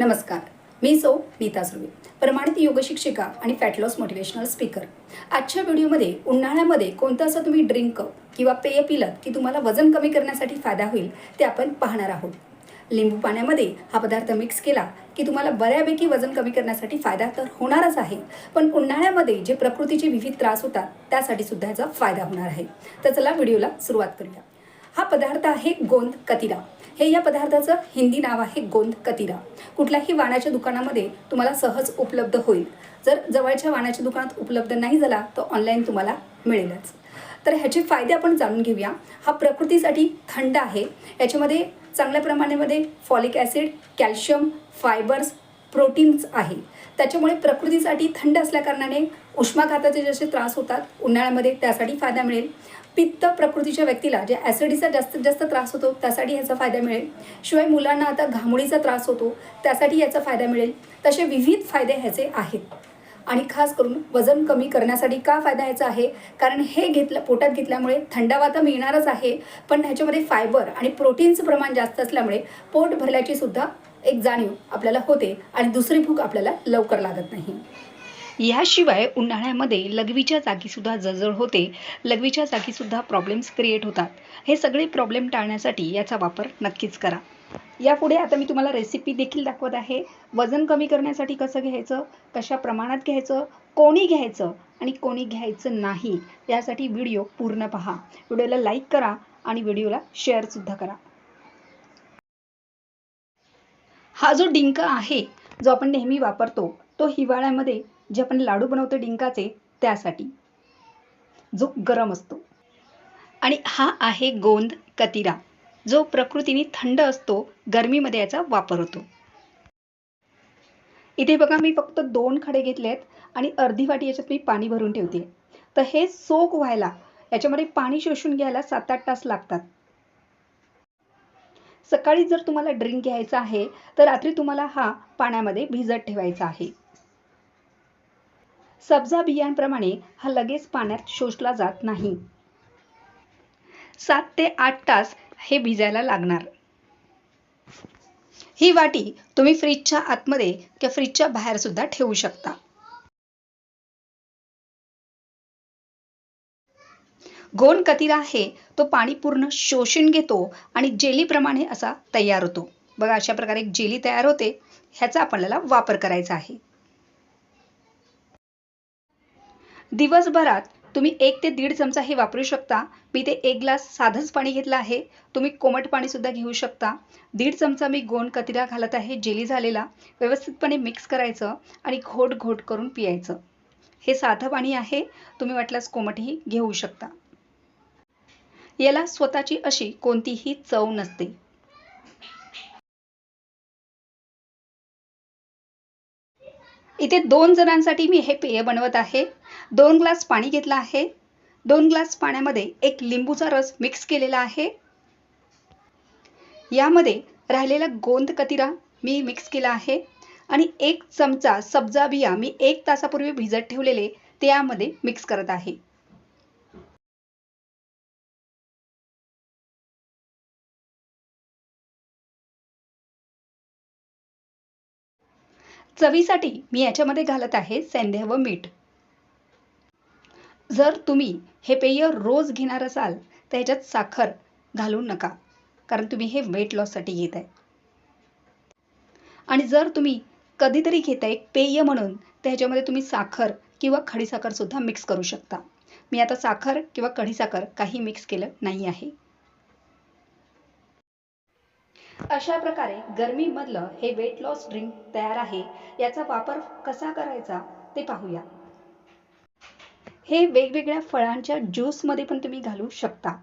नमस्कार. मी सौ नीता सुर्वे प्रमाणित योग शिक्षिका आणि फॅटलॉस मोटिवेशनल स्पीकर आजच्या व्हिडिओमध्ये उन्हाळ्यामध्ये कोणतं असं तुम्ही ड्रिंक किंवा पेय पिलं की तुम्हाला वजन कमी करण्यासाठी फायदा होईल ते आपण पाहणार आहोत. लिंबू पाण्यामध्ये हा पदार्थ मिक्स केला की तुम्हाला बऱ्यापैकी वजन कमी करण्यासाठी फायदा तर होणारच आहे पण उन्हाळ्यामध्ये जे प्रकृतीचे विविध त्रास होतात त्यासाठी सुद्धा याचा फायदा होणार आहे. तर चला व्हिडिओला सुरुवात करूया. हा पदार्थ आहे गोंद कतिरा. हे या पदार्थाचं हिंदी नाव आहे गोंद कतिरा. कुठल्याही वाणाच्या दुकानामध्ये तुम्हाला सहज उपलब्ध होईल. जर जवळच्या वाणाच्या दुकानात उपलब्ध नाही झाला तर ऑनलाईन तुम्हाला मिळेलच. तर ह्याचे फायदे आपण जाणून घेऊया. हा प्रकृतीसाठी थंड आहे. याच्यामध्ये चांगल्या प्रमाणामध्ये folic acid calcium fibres proteins आहे. त्याच्यामुळे प्रकृतीसाठी थंड असल्याकारणाने उष्माघाताचे जसे त्रास होतात उन्हाळ्यामध्ये त्यासाठी फायदा मिळेल. पित्त प्रकृतीच्या व्यक्तीला जे ॲसिडीचा जास्तीत जास्त त्रास होतो त्यासाठी ह्याचा फायदा मिळेल. शिवाय मुलांना आता घामोळीचा त्रास होतो त्यासाठी याचा फायदा मिळेल. तसे विविध फायदे ह्याचे आहेत. आणि खास करून वजन कमी करण्यासाठी का फायदा ह्याचा आहे? कारण हे घेतलं पोटात घेतल्यामुळे थंडावा तर मिळणारच आहे पण ह्याच्यामध्ये फायबर आणि प्रोटीनचं प्रमाण जास्त असल्यामुळे पोट भरल्याची सुद्धा एक जाणीव आपल्याला होते आणि दुसरी भूक आपल्याला लवकर लागत नाही. याशिवाय उन्हाळ्यामध्ये लघवीच्या जागीसुद्धा जळजळ होते. लघवीच्या जागीसुद्धा प्रॉब्लेम्स क्रिएट होतात. हे सगळे प्रॉब्लेम टाळण्यासाठी याचा वापर नक्कीच करा. यापुढे आता मी तुम्हाला रेसिपी देखील दाखवत आहे. वजन कमी करण्यासाठी कसं घ्यायचं? कशा प्रमाणात घ्यायचं? कोणी घ्यायचं? आणि कोणी घ्यायचं नाही? यासाठी व्हिडिओ पूर्ण पहा. व्हिडिओला लाईक करा आणि व्हिडिओला शेअरसुद्धा करा. हा जो डिंक आहे जो आपण नेहमी वापरतो तो हिवाळ्यामध्ये जे आपण लाडू बनवतो डिंकाचे त्यासाठी. जो गरम असतो. आणि हा आहे गोंद कतिरा जो प्रकृतीने थंड असतो गरमीमध्ये याचा वापर होतो. इथे बघा मी फक्त दोन खडे घेतले आहेत आणि अर्धी वाटी याच्यात मी पाणी भरून ठेवते. तर हे सोक व्हायला याच्यामध्ये पाणी शोषून घ्यायला सात आठ तास लागतात. सकाळी जर तुम्हाला ड्रिंक घ्यायचा आहे तर रात्री तुम्हाला हा पाण्यामध्ये भिजत ठेवायचा आहे. सब्जा बियांप्रमाणे हा लगेच पाण्यात शोषला जात नाही. सात ते आठ तास हे भिजायला लागणार. ही वाटी तुम्ही फ्रीजच्या आतमध्ये किंवा फ्रीजच्या बाहेर सुद्धा ठेवू शकता. घोण कतिरा आहे तो पाणी पूर्ण शोषून घेतो आणि जेलीप्रमाणे असा तयार होतो. बघा अशा प्रकारे एक जेली तयार होते ह्याचा आपल्याला वापर करायचा आहे. दिवसभरात तुम्ही एक ते दीड चमचा हे वापरू शकता. मी ते एक ग्लास साधंच पाणी घेतलं आहे. तुम्ही कोमट पाणीसुद्धा घेऊ शकता. दीड चमचा मी गोंड कतिरा घालत आहे जेली झालेला. व्यवस्थितपणे मिक्स करायचं आणि घोट घोट करून पियायचं. हे साधं पाणी आहे. तुम्ही वाटल्यास कोमटही घेऊ शकता. याला स्वतःची अशी कोणतीही चव नसते. इथे दोन जणांसाठी मी हे पेय बनवत आहे. दोन ग्लास पाणी घेतलं आहे. दोन ग्लास पाण्यामध्ये एक लिंबूचा रस मिक्स केलेला आहे. यामध्ये राहिलेला गोंद कतिरा मी मिक्स केला आहे. आणि एक चमचा सब्जा बिया मी एक तासापूर्वी भिजत ठेवलेले ते यामध्ये मिक्स करत आहे. चवीसाठी मी याच्यामध्ये घालत आहे सेंधे व मीठ. जर तुम्ही हे पेय रोज घेणार असाल तर ह्याच्यात साखर घालू नका कारण तुम्ही हे वेट लॉससाठी घेत आहे. आणि जर तुम्ही कधीतरी घेताय एक पेय म्हणून तर ह्याच्यामध्ये तुम्ही साखर किंवा खडीसाखर सुद्धा मिक्स करू शकता. मी आता साखर किंवा कढीसाखर काही मिक्स केलं नाही आहे. अशा प्रकारे गरमीमधलं हे वेट लॉस ड्रिंक तयार आहे. याचा वापर कसा करायचा ते पाहूया. हे वेगवेगळ्या फळांच्या ज्यूसमध्ये पण तुम्ही घालू शकता.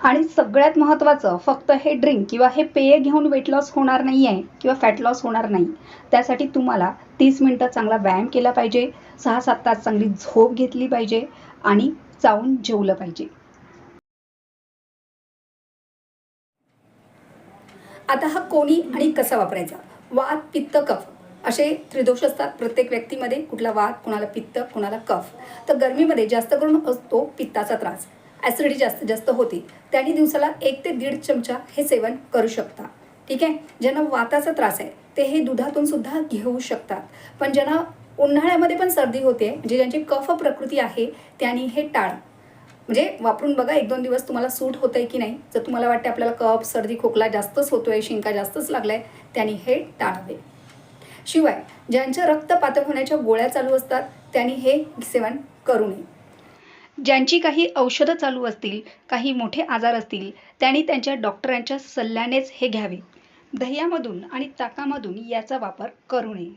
आणि सगळ्यात महत्त्वाचं फक्त हे ड्रिंक किंवा हे पेय घेऊन वेट लॉस होणार नाही आहे किंवा फॅट लॉस होणार नाही. त्यासाठी तुम्हाला तीस मिनटं चांगला व्यायाम केला पाहिजे. सहा सात तास चांगली झोप घेतली पाहिजे आणि चावून जेवलं पाहिजे. आता हा कोणी आणि कसा वापरायचा? वात पित्त कफ. असे त्रिदोष असतात प्रत्येक व्यक्तीमध्ये. कुठला वात कुणाला पित्त कुणाला कफ. तर गरमीमध्ये जास्त करून असतो पित्ताचा त्रास. ॲसिडिटी जास्त जास्त होते. त्याने दिवसाला एक ते दीड चमचा हे सेवन करू शकता. ठीक आहे? ज्यांना वाताचा त्रास आहे ते हे दुधातून सुद्धा घेऊ शकतात. पण ज्यांना उन्हाळ्यामध्ये पण सर्दी होते म्हणजे ज्यांची कफ प्रकृती आहे त्यांनी हे टाळ. म्हणजे वापरून बघा एक दोन दिवस तुम्हाला सूट होतं आहे की नाही. जर तुम्हाला वाटते आपल्याला कफ सर्दी खोकला जास्तच होतो आहे शिंका जास्तच लागला आहे त्यांनी हे टाळावे. शिवाय ज्यांच्या रक्त पातळ होण्याच्या गोळ्या चालू असतात त्यांनी हे सेवन करू नये. ज्यांची काही औषधं चालू असतील काही मोठे आजार असतील त्यांनी त्यांच्या डॉक्टरांच्या सल्ल्यानेच हे घ्यावे. दह्यामधून आणि ताकामधून याचा वापर करू नये.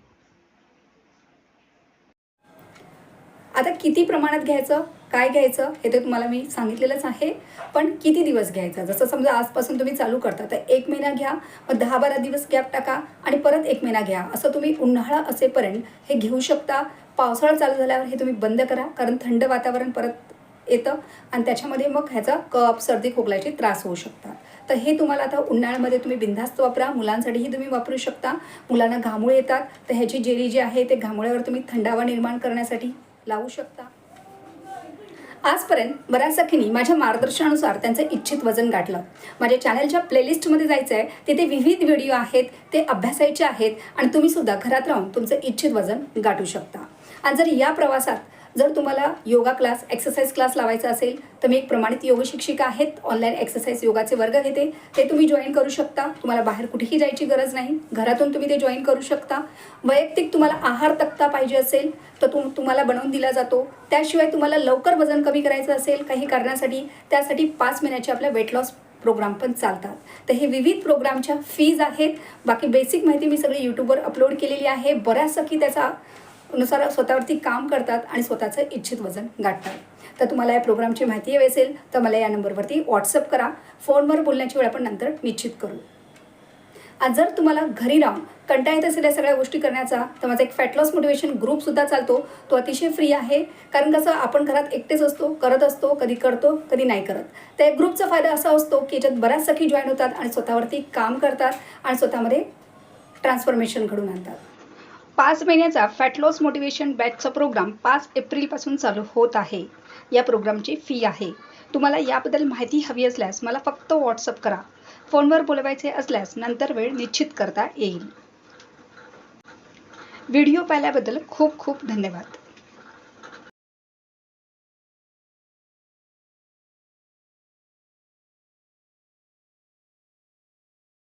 आता किती प्रमाणात घ्यायचं? काय घ्यायचं हे तर तुम्हाला मी सांगितलेलंच आहे. पण किती दिवस घ्यायचं? जसं समजा आजपासून तुम्ही चालू करता तर एक महिना घ्या मग दहा बारा दिवस गॅप टाका आणि परत एक महिना घ्या. असं तुम्ही उन्हाळा असेपर्यंत हे घेऊ शकता. पावसाळा चालू झाल्यावर हे तुम्ही बंद करा कारण थंड वातावरण परत येतं आणि त्याच्यामध्ये मग ह्याचा कप सर्दी खोकल्याचे त्रास होऊ शकतात. तर हे तुम्हाला आता उन्हाळ्यामध्ये तुम्ही बिनधास्त वापरा. मुलांसाठीही तुम्ही वापरू शकता. मुलांना घामोळे येतात. तर ह्याची जेली जी आहे ते घामोळ्यावर तुम्ही थंडावा निर्माण करण्यासाठी लावू शकता. आजपर्यंत बऱ्याच सखींनी माझ्या मार्गदर्शनानुसार त्यांचं इच्छित वजन गाठलं. माझ्या चॅनलच्या प्लेलिस्टमध्ये जायचं आहे तिथे विविध व्हिडिओ आहेत ते अभ्यासायचे आहेत आणि तुम्ही सुद्धा घरात राहून तुमचं इच्छित वजन गाठू शकता. आणि जर या प्रवासात जर तुम्हाला योगा क्लास एक्सरसाइज क्लास लावायचा असेल तर मी एक प्रमाणित योग शिक्षिका आहेत. ऑनलाईन एक्सरसाइज योगाचे वर्ग घेते. ते तुम्ही जॉईन करू शकता. तुम्हाला बाहेर कुठेही जायची गरज नाही. घरातून तुम्ही ते जॉईन करू शकता. वैयक्तिक तुम्हाला आहार तक्ता पाहिजे असेल तर तुम तुम्हाला बनवून दिला जातो. त्याशिवाय तुम्हाला लवकर वजन कमी करायचं असेल काही कारणासाठी त्यासाठी पाच महिन्याचे आपल्या वेट लॉस प्रोग्राम पण चालतात. तर हे विविध प्रोग्रामच्या फीज आहेत. बाकी बेसिक माहिती मी सगळी यूट्यूबवर अपलोड केलेली आहे. बऱ्याचसा की त्याचा नुसार स्वतःवरती काम करतात आणि स्वतःचं इच्छित वजन गाठतात. तर तुम्हाला या प्रोग्रामची माहिती हवी असेल तर मला या नंबरवरती व्हॉट्सअप करा. फोनवर बोलण्याची वेळ आपण नंतर निश्चित करू. आज जर तुम्हाला घरी राहून कंटाळा येत असेल या सगळ्या गोष्टी करण्याचा तर माझा एक फॅट लॉस मोटिवेशन ग्रुपसुद्धा चालतो. तो अतिशय फ्री आहे. कारण कसं आपण घरात एकटेच असतो करत असतो कधी करतो कधी नाही करत. त्या ग्रुपचा फायदा असा असतो की याच्यात बऱ्याच सखी जॉईन होतात आणि स्वतःवरती काम करतात आणि स्वतःमध्ये ट्रान्सफॉर्मेशन घडून आणतात. पाच महिन्याचा फॅट लॉस मोटिवेशन बॅचचा प्रोग्राम पाच एप्रिलपासून चालू होत आहे. या प्रोग्रामची फी आहे. तुम्हाला याबद्दल माहिती हवी असल्यास मला फक्त व्हॉट्सअप करा. फोनवर बोलवायचे असल्यास नंतर वेळ निश्चित करता येईल. व्हिडिओ पाहिल्याबद्दल खूप खूप धन्यवाद.